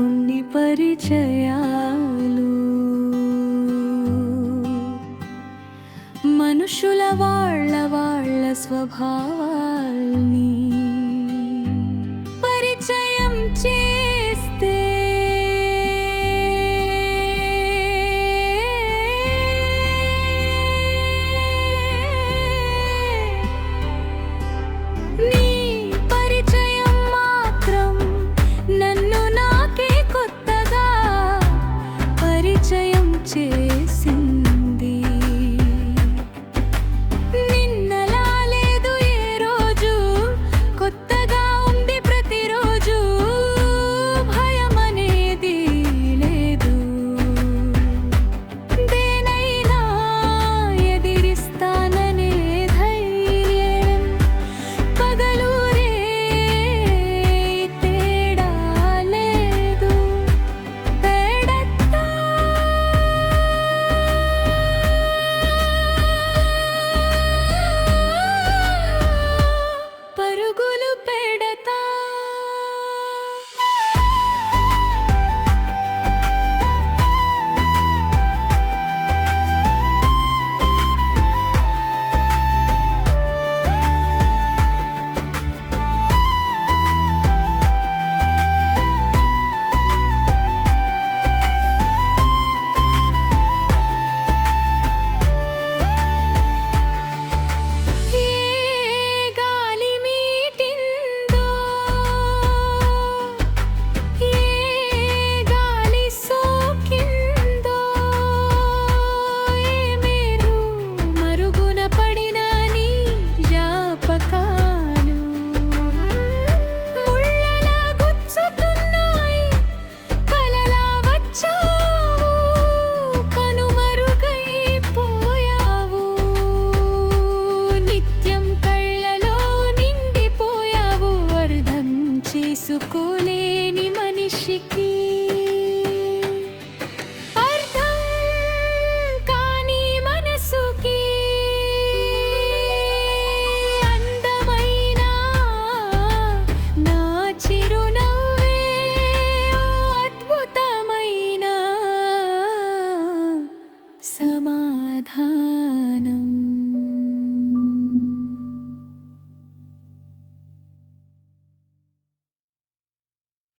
కొన్ని పరిచయాలు. మనుషుల వాళ్ళ వాళ్ళ స్వభావాల్ని